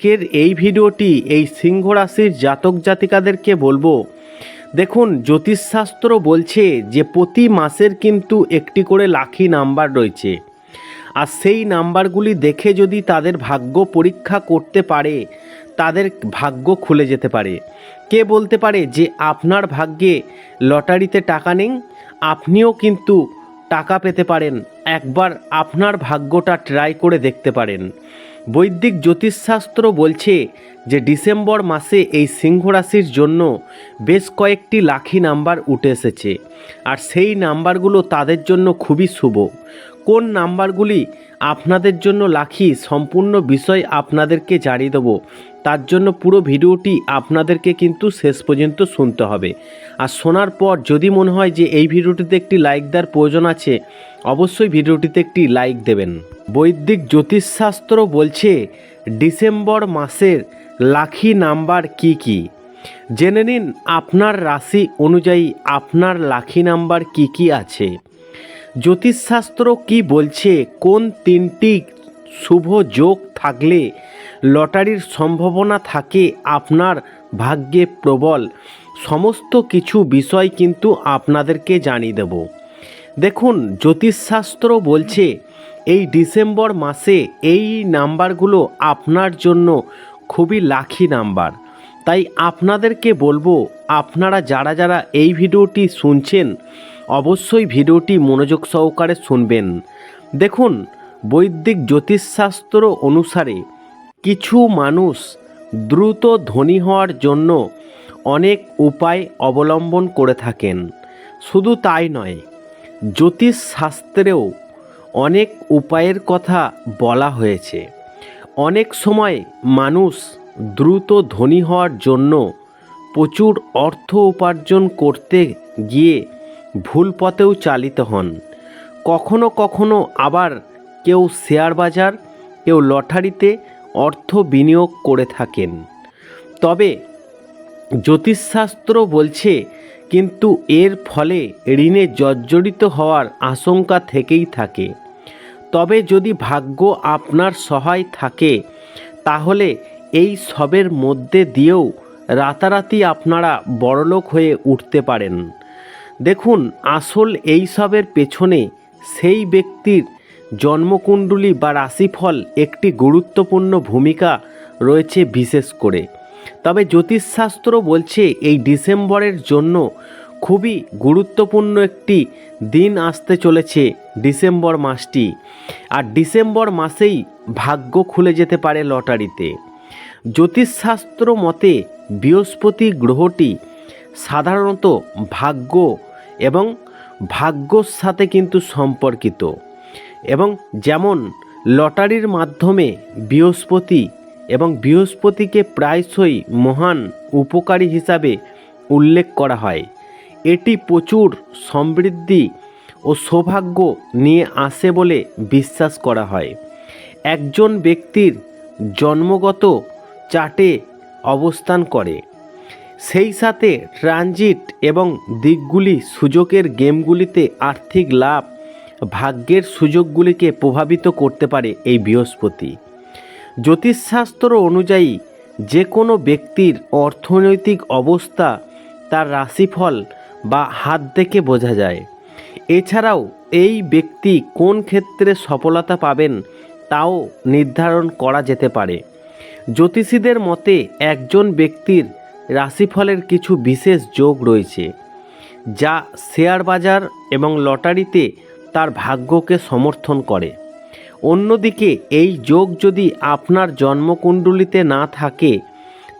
আজকের এই ভিডিওটি এই সিংহ রাশির জাতক জাতিকাদেরকে বলব। দেখুন, জ্যোতিষশাস্ত্র বলছে যে প্রতি মাসের কিন্তু একটি করে লাখি নাম্বার রয়েছে। আর সেই নাম্বারগুলি দেখে যদি তাদের ভাগ্য পরীক্ষা করতে পারে, তাদের ভাগ্য খুলে যেতে পারে। কে বলতে পারে যে আপনার ভাগ্যে লটারিতে টাকা নেই, আপনিও কিন্তু টাকা পেতে পারেন। একবার আপনার ভাগ্যটা ট্রাই করে দেখতে পারেন। বৈদিক জ্যোতিষশাস্ত্র বলছে যে ডিসেম্বর মাসে এই সিংহ রাশির জন্য বেশ কয়েকটি লাখি নাম্বার উঠে এসেছে। আর সেই নাম্বারগুলো তাদের জন্য খুবই শুভ। কোন নাম্বারগুলি আপনাদের জন্য লাখি? সম্পূর্ণ বিষয় আপনাদেরকে জানিয়ে দেবো। তার জন্য পুরো ভিডিওটি আপনাদেরকে কিন্তু শেষ পর্যন্ত শুনতে হবে। আর শোনার পর যদি মনে হয় যে এই ভিডিওটিতে একটি লাইক দেওয়ার প্রয়োজন আছে, অবশ্যই ভিডিওটিতে একটি লাইক দেবেন। বৈদিক জ্যোতিষশাস্ত্র বলছে, ডিসেম্বর মাসের লাখি নাম্বার কি কি? জেনে নিন আপনার রাশি অনুযায়ী আপনার লাখি নাম্বার কি কি আছে। জ্যোতিষশাস্ত্র কি বলছে, কোন তিনটি শুভ যোগ থাকলে লটারির সম্ভাবনা থাকে আপনার ভাগ্যে প্রবল। সমস্ত কিছু বিষয় কিন্তু আপনাদেরকে জানিয়ে দেব। দেখুন, জ্যোতিষশাস্ত্র বলছে, এই ডিসেম্বর মাসে এই নাম্বারগুলো আপনার জন্য খুবই লাখি নাম্বার। তাই আপনাদেরকে বলব, আপনারা যারা যারা এই ভিডিওটি শুনছেন, অবশ্যই ভিডিওটি মনোযোগ সহকারে শুনবেন। দেখুন, বৈদিক জ্যোতিষশাস্ত্র অনুসারে কিছু মানুষ দ্রুত ধনী হওয়ার জন্য অনেক উপায় অবলম্বন করে থাকেন। শুধু তাই নয় জ্যোতিষ শাস্ত্রেও অনেক উপায়ের কথা বলা হয়েছে। অনেক সময় মানুষ দ্রুত ধনী হওয়ার জন্য প্রচুর অর্থ উপার্জন করতে গিয়ে ভুল পথেও চালিত হন। কখনো কখনো আবার কেউ শেয়ার বাজার, কেউ লটারিতে অর্থ বিনিয়োগ করে থাকেন। তবে জ্যোতিষশাস্ত্র বলছে, কিন্তু এর ফলে ঋণে জর্জরিত হওয়ার আশঙ্কা থেকেই থাকে। তবে যদি ভাগ্য আপনার সহায় থাকে, তাহলে এই সবের মধ্যে দিয়েও রাতারাতি আপনারা বড়লোক হয়ে উঠতে পারেন। দেখুন, আসল এই সবের পেছনে সেই ব্যক্তির জন্মকুণ্ডলী বা রাশিফল একটি গুরুত্বপূর্ণ ভূমিকা রয়েছে বিশেষ করে। তবে জ্যোতিষশাস্ত্র বলছে এই ডিসেম্বরের জন্য খুবই গুরুত্বপূর্ণ একটি দিন আসতে চলেছে ডিসেম্বর মাসটি। আর ডিসেম্বর মাসেই ভাগ্য খুলে যেতে পারে লটারিতে। জ্যোতিষশাস্ত্র মতে বৃহস্পতি গ্রহটি সাধারণত ভাগ্য এবং ভাগ্যর সাথে কিন্তু সম্পর্কিত। এবং যেমন লটারির মাধ্যমে বৃহস্পতি এবং বৃহস্পতিকে প্রায়শই মহান উপকারী হিসাবে উল্লেখ করা হয়। এটি প্রচুর সমৃদ্ধি ও সৌভাগ্য নিয়ে আসে বলে বিশ্বাস করা হয়। একজন ব্যক্তির জন্মগত চার্টে অবস্থান করে। সেই সাথে ট্রানজিট এবং দিকগুলি সুযোগের গেমগুলিতে আর্থিক লাভ ভাগ্যের সুযোগগুলিকে প্রভাবিত করতে পারে এই বৃহস্পতি। জ্যোতিষশাস্ত্র অনুযায়ী যে কোনো ব্যক্তির অর্থনৈতিক অবস্থা তার রাশিফল বা হাত দেখে বোঝা যায়। এছাড়াও এই ব্যক্তি কোন ক্ষেত্রে সফলতা পাবেন তাও নির্ধারণ করা যেতে পারে। জ্যোতিষীদের মতে একজন ব্যক্তির রাশিফলের কিছু বিশেষ যোগ রয়েছে, যা শেয়ার বাজার এবং লটারিতে তার ভাগ্যকে সমর্থন করে। অন্যদিকে, এই যোগ যদি আপনার জন্মকুণ্ডলিতে না থাকে,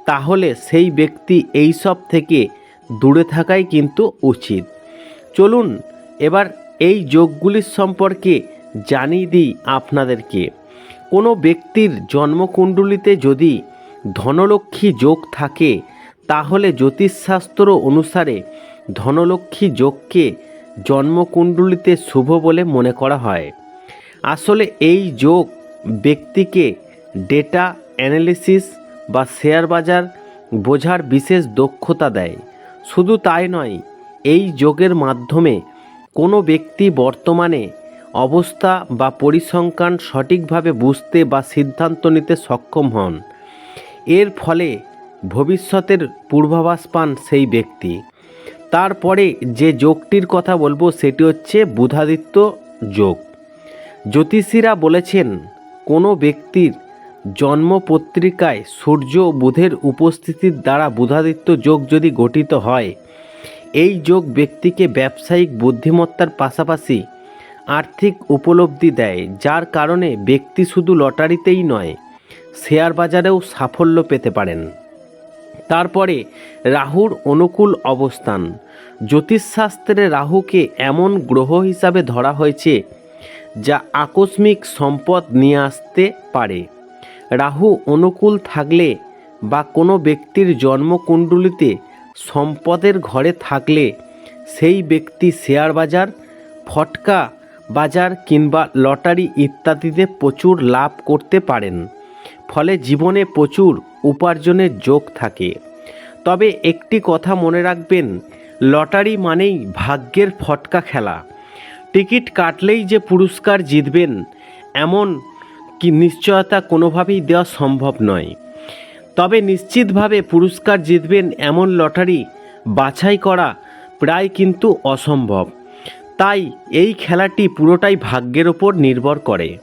তাহলে সেই ব্যক্তি এই সব থেকে দূরে থাকাই কিন্তু উচিত। চলুন, এবার এই যোগগুলির সম্পর্কে জানিয়ে দিই আপনাদেরকে। কোনো ব্যক্তির জন্মকুণ্ডলিতে যদি ধনলক্ষ্মী যোগ থাকে, তাহলে জ্যোতিষশাস্ত্র অনুসারে ধনলক্ষ্মী যোগকে জন্মকুণ্ডলিতে শুভ বলে মনে করা হয়। আসলে এই যোগ ব্যক্তিকে ডেটা অ্যানালিসিস বা শেয়ার বাজার বোঝার বিশেষ দক্ষতা দেয়। শুধু তাই নয়, এই যোগের মাধ্যমে কোনো ব্যক্তি বর্তমানে অবস্থা বা পরিসংখ্যান সঠিকভাবে বুঝতে বা সিদ্ধান্ত নিতে সক্ষম হন। এর ফলে ভবিষ্যতের পূর্বাভাস পান সেই ব্যক্তি। তারপরে যে যোগটির কথা বলব সেটি হচ্ছে বুধাদিত্য যোগ। জ্যোতিষীরা বলেছেন, কোনো ব্যক্তির জন্মপত্রিকায় সূর্য ও বুধের উপস্থিতির দ্বারা বুধাদিত্য যোগ যদি গঠিত হয়, এই যোগ ব্যক্তিকে ব্যবসায়িক বুদ্ধিমত্তার পাশাপাশি আর্থিক উপলব্ধি দেয়, যার কারণে ব্যক্তি শুধু লটারিতেই নয় শেয়ার বাজারেও সাফল্য পেতে পারেন। তারপরে রাহুর অনুকূল অবস্থান। জ্যোতিষশাস্ত্রে রাহুকে এমন গ্রহ হিসাবে ধরা হয়েছে, যা আকস্মিক সম্পদ নিয়ে আসতে পারে। রাহু অনুকূল থাকলে বা কোনো ব্যক্তির জন্মকুণ্ডলিতে সম্পদের ঘরে থাকলে সেই ব্যক্তি শেয়ার বাজার, ফটকা বাজার কিংবা লটারি ইত্যাদিতে প্রচুর লাভ করতে পারেন। ফলে জীবনে প্রচুর উপার্জনের যোগ থাকে। তবে একটি কথা মনে রাখবেন, লটারি মানেই ভাগ্যের ফটকা খেলা। টিকিট কাটলেই যে পুরস্কার জিতবেন, এমন কি নিশ্চয়তা কোনোভাবেই দেওয়া সম্ভব নয়। তবে নিশ্চিতভাবে পুরস্কার জিতবেন এমন লটারি বাছাই করা প্রায় কিন্তু অসম্ভব। তাই এই খেলাটি পুরোটাই ভাগ্যের ওপর নির্ভর করে।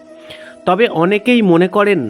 তবে অনেকেই মনে করেন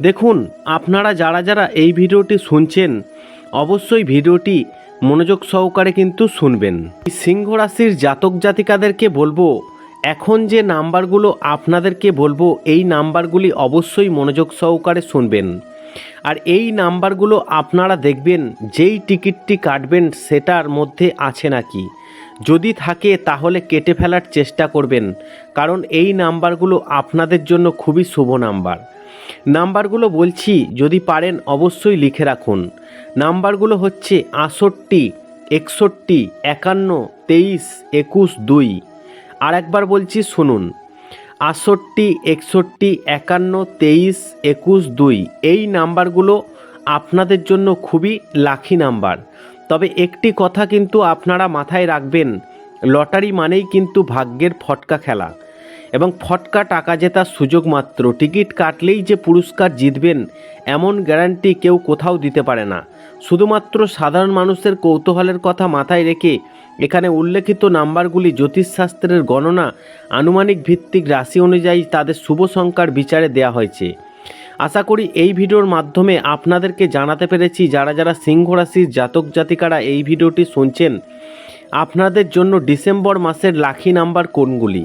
দেখুন, আপনারা যারা যারা এই ভিডিওটি শুনছেন, অবশ্যই ভিডিওটি মনোযোগ সহকারে কিন্তু শুনবেন। সিংহ রাশির জাতক জাতিকাদেরকে বলব, এখন যে নাম্বারগুলো আপনাদেরকে বলব, এই নাম্বারগুলি অবশ্যই মনোযোগ সহকারে শুনবেন। আর এই নাম্বারগুলো আপনারা দেখবেন, যেই টিকিটটি কাটবেন, সেটার মধ্যে আছে নাকি? যদি থাকে, তাহলে কেটে ফেলার চেষ্টা করবেন, কারণ এই নাম্বারগুলো আপনাদের জন্য খুবই শুভ নাম্বার। নাম্বারগুলো বলছি, যদি পারেন অবশ্যই লিখে রাখুন। নাম্বারগুলো হচ্ছে আষট্টি একষট্টি, একান্ন, তেইশ, একুশ, দুই। আর একবার বলছি, শুনুন। আষট্টি একষট্টি, একান্ন, তেইশ, একুশ, দুই। এই নাম্বারগুলো আপনাদের জন্য খুবই লাখি নাম্বার। তবে একটি কথা কিন্তু আপনারা মাথায় রাখবেন, লটারি মানেই কিন্তু ভাগ্যের ফটকা খেলা। এবং ফটকা টাকা জেতার সুযোগ মাত্র। টিকিট কাটলেই যে পুরস্কার জিতবেন, এমন গ্যারান্টি কেউ কোথাও দিতে পারে না। শুধুমাত্র সাধারণ মানুষের কৌতূহলের কথা মাথায় রেখে এখানে উল্লেখিত নাম্বারগুলি জ্যোতিষশাস্ত্রের গণনা, আনুমানিক ভিত্তিক রাশি অনুযায়ী তাদের শুভ সংখ্যার বিচারে দেওয়া হয়েছে। আশা করি এই ভিডিওর মাধ্যমে আপনাদেরকে জানাতে পেরেছি যারা যারা সিংহ রাশির জাতক জাতিকারা এই ভিডিওটি শুনছেন, আপনাদের জন্য ডিসেম্বর মাসের লাখি নাম্বার কোনগুলি?